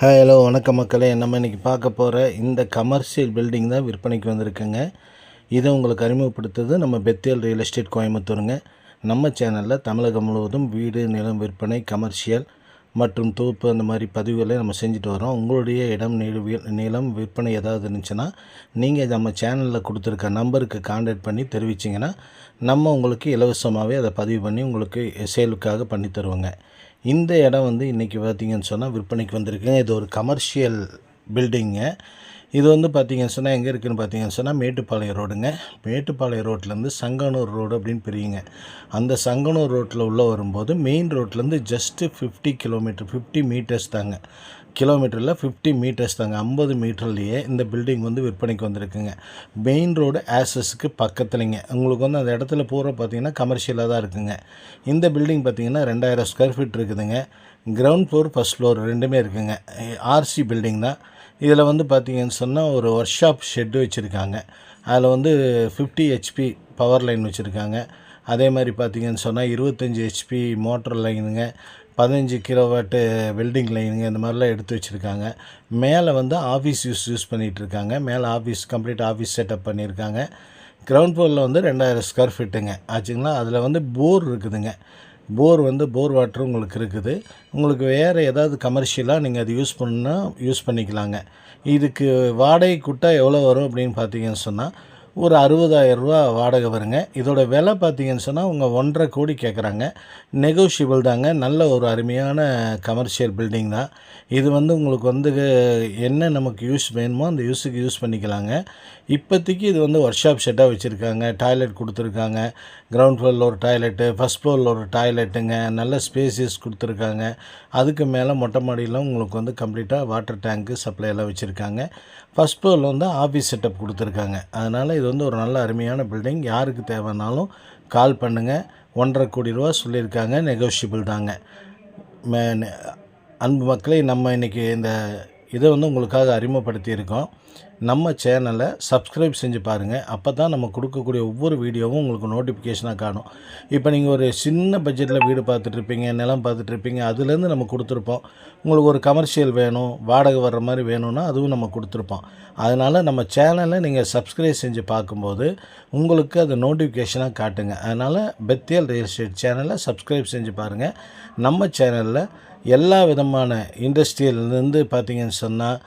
Hi hello வணக்கம் மக்களே. நம்ம இன்றைக்கி பார்க்க போகிற இந்த கமர்ஷியல் பில்டிங் தான் விற்பனைக்கு வந்திருக்குங்க. இதை உங்களுக்கு அறிமுகப்படுத்துறது நம்ம பெத்தேல் ரியல் எஸ்டேட் கோயம்புத்தூருங்க. நம்ம சேனலில் தமிழகம் முழுவதும் வீடு நிலம் விற்பனை கமர்ஷியல் மற்றும் தோப்பு அந்த மாதிரி பதிவுகளை நம்ம செஞ்சுட்டு வரோம். உங்களுடைய இடம் நிலம் விற்பனை ஏதாவது இருந்துச்சுன்னா நீங்கள் நம்ம சேனலில் கொடுத்துருக்க நம்பருக்கு காண்டாக்ட் பண்ணி தெரிவிச்சிங்கன்னா நம்ம உங்களுக்கு இலவசமாகவே அதை பதிவு பண்ணி உங்களுக்கு சேலுக்காக பண்ணி தருவோங்க. இந்த இடம் வந்து இன்றைக்கி பார்த்தீங்கன்னு சொன்னால் விற்பனைக்கு வந்திருக்குங்க. இது ஒரு கமர்ஷியல் பில்டிங்கு இது வந்து பார்த்தீங்கன்னு சொன்னால் எங்கே இருக்குதுன்னு பார்த்தீங்கன்னு சொன்னால் மேட்டுப்பாளையம் ரோடுங்க. மேட்டுப்பாளையம் ரோட்லேருந்து சங்கனூர் ரோடு அப்படின்னு பிரியுங்க. அந்த சங்கனூர் ரோட்டில் உள்ளே வரும்போது மெயின் ரோட்லேருந்து just fifty kilometre fifty metres தாங்க. கிலோமீட்டரில் ஃபிஃப்டி மீட்டர்ஸ் தாங்க. ஐம்பது மீட்டர்லேயே இந்த பில்டிங் வந்து விற்பனைக்கு வந்திருக்குங்க. மெயின் ரோடு ஆசஸுக்கு பக்கத்துலைங்க. உங்களுக்கு வந்து அந்த இடத்துல பூரா பார்த்தீங்கன்னா கமர்ஷியலாக தான் இருக்குங்க. இந்த பில்டிங் பார்த்தீங்கன்னா ரெண்டாயிரம் ஸ்கொயர் ஃபீட் இருக்குதுங்க. கிரவுண்ட் ஃப்ளோர் ஃபஸ்ட் ஃப்ளோர் ரெண்டுமே இருக்குதுங்க ஆர்சி பில்டிங் தான். இதில் வந்து பார்த்தீங்கன்னு சொன்னால் ஒரு ஒர்க் ஷாப் ஷெட்டு வச்சுருக்காங்க. அதில் வந்து ஃபிஃப்டி ஹெச்பி பவர் லைன் வச்சுருக்காங்க. அதே மாதிரி பார்த்தீங்கன்னு சொன்னால் இருபத்தஞ்சி ஹெச்பி மோட்டர் லைனுங்க பதினஞ்சு கிலோவாட்டு வெல்டிங் லைனுங்க இந்த மாதிரிலாம் எடுத்து வச்சுருக்காங்க. மேலே வந்து ஆஃபீஸ் யூஸ் யூஸ் பண்ணிகிட்ருக்காங்க. மேலே ஆஃபீஸ் கம்ப்ளீட் ஆஃபீஸ் செட்டப் பண்ணியிருக்காங்க. கிரவுண்ட் ஃப்ளோரில் வந்து ரெண்டாயிரம் ஸ்கொயர் ஃபீட்டுங்க. ஆச்சுங்களா? அதில் வந்து போர் இருக்குதுங்க. போர் வந்து போர் வாட்டர் உங்களுக்கு இருக்குது. உங்களுக்கு வேறு ஏதாவது கமர்ஷியலாக நீங்கள் அது யூஸ் பண்ணால் யூஸ் பண்ணிக்கலாங்க. இதுக்கு வாடகை குட்டா எவ்வளோ வரும் அப்படின்னு பார்த்தீங்கன்னு சொன்னால் ஒரு அறுபதாயிரம் ரூபா வாடகை வருங்க. இதோட விலை பார்த்தீங்கன்னு சொன்னால் உங்கள் ஒன்றரை கோடி கேட்குறாங்க நெகோஷியபிள் தாங்க. நல்ல ஒரு அருமையான கமர்ஷியல் பில்டிங் தான். இது வந்து உங்களுக்கு வந்து என்ன நமக்கு யூஸ் வேணுமோ அந்த யூஸுக்கு யூஸ் பண்ணிக்கலாங்க. இப்போதைக்கு இது வந்து ஒர்க் ஷாப் செட்டாக வச்சுருக்காங்க. டாய்லெட் கொடுத்துருக்காங்க. கிரவுண்ட் ஃப்ளோரில் ஒரு டாய்லெட்டு ஃபஸ்ட் ஃப்ளோரில் ஒரு டாய்லெட்டுங்க நல்ல ஸ்பேசியஸ் கொடுத்துருக்காங்க. அதுக்கு மேலே மொட்டை மாடியில் உங்களுக்கு வந்து கம்ப்ளீட்டாக வாட்டர் டேங்க்கு சப்ளை எல்லாம் வச்சுருக்காங்க. ஃபஸ்ட் ஃப்ளோரில் வந்து ஆஃபீஸ் செட்டப் கொடுத்துருக்காங்க. அதனால் இது வந்து ஒரு நல்ல அருமையான பில்டிங் யாருக்கு தேவைன்னாலும் கால் பண்ணுங்கள் ஒன்றரை கோடி ரூபா சொல்லியிருக்காங்க நெகோஷியபிள் தாங்க. அன்பு மக்களை நம்ம இன்றைக்கி இந்த இதை வந்து உங்களுக்காக அறிமுகப்படுத்தியிருக்கோம். நம்ம சேனலை சப்ஸ்கிரைப் செஞ்சு பாருங்கள் அப்போ தான் நம்ம கொடுக்கக்கூடிய ஒவ்வொரு வீடியோவும் உங்களுக்கு நோட்டிஃபிகேஷனாக காணும். இப்போ நீங்கள் ஒரு சின்ன பட்ஜெட்டில் வீடு பார்த்துட்ருப்பீங்க நிலம் பார்த்துட்ருப்பீங்க அதுலேருந்து நம்ம கொடுத்துருப்போம். உங்களுக்கு ஒரு கமர்ஷியல் வேணும் வாடகை வர்ற மாதிரி வேணும்னா அதுவும் நம்ம கொடுத்துருப்போம். அதனால் நம்ம சேனலை நீங்கள் சப்ஸ்கிரைப் செஞ்சு பார்க்கும்போது உங்களுக்கு அது நோட்டிஃபிகேஷனாக காட்டுங்க. அதனால் பெத்தியல் ரியல் எஸ்டேட் சேனலை சப்ஸ்கிரைப் செஞ்சு பாருங்கள் நம்ம சேனலில் எல்லா விதமான இண்டஸ்ட்ரியல்லேருந்து பார்த்தீங்கன்னு சொன்னால்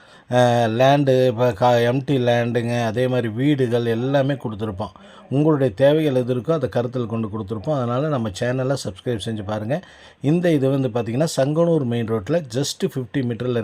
லேண்டு இப்போ கா எம்டி லேண்டுங்க அதே மாதிரி வீடுகள் எல்லாமே கொடுத்துருப்போம். உங்களுடைய தேவைகள் எது இருக்கோ அதை கருத்தில் கொண்டு கொடுத்துருப்போம். அதனால் நம்ம சேனலை சப்ஸ்கிரைப் செஞ்சு பாருங்கள் இந்த இது வந்து பார்த்திங்கன்னா சங்கனூர் மெயின் ரோட்டில் ஜஸ்ட்டு ஃபிஃப்டி மீட்டரில் இருக்குது